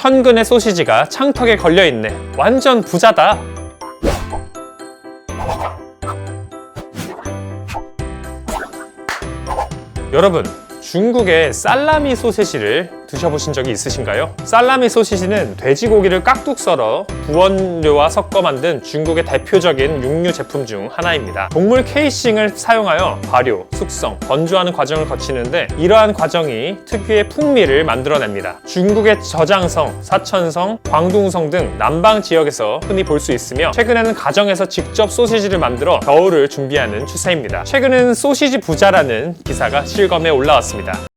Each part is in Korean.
천근의 소시지가 창턱에 걸려있네. 완전 부자다. 여러분, 중국의 살라미 소시지를 드셔보신 적이 있으신가요? 살라미 소시지는 돼지고기를 깍둑 썰어 부원료와 섞어 만든 중국의 대표적인 육류 제품 중 하나입니다. 동물 케이싱을 사용하여 발효, 숙성, 건조하는 과정을 거치는데 이러한 과정이 특유의 풍미를 만들어냅니다. 중국의 저장성, 사천성, 광둥성 등 남방 지역에서 흔히 볼 수 있으며 최근에는 가정에서 직접 소시지를 만들어 겨울을 준비하는 추세입니다. 최근에는 소시지 부자라는 기사가 실검에 올라왔습니다.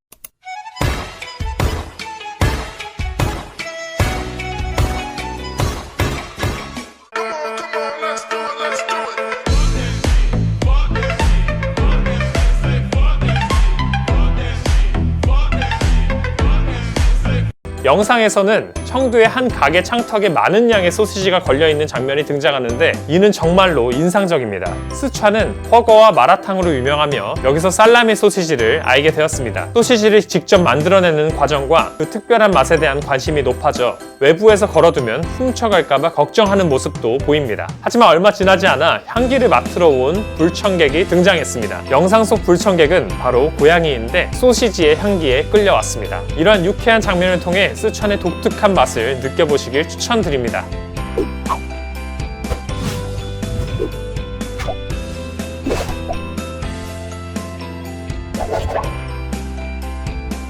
영상에서는 청두의 한 가게 창턱에 많은 양의 소시지가 걸려있는 장면이 등장하는데 이는 정말로 인상적입니다. 스촨은 허거와 마라탕으로 유명하며 여기서 살라미 소시지를 알게 되었습니다. 소시지를 직접 만들어내는 과정과 그 특별한 맛에 대한 관심이 높아져 외부에서 걸어두면 훔쳐갈까봐 걱정하는 모습도 보입니다. 하지만 얼마 지나지 않아 향기를 맡으러 온 불청객이 등장했습니다. 영상 속 불청객은 바로 고양이인데 소시지의 향기에 끌려왔습니다. 이러한 유쾌한 장면을 통해 스촨의 독특한 맛을 느껴보시길 추천드립니다.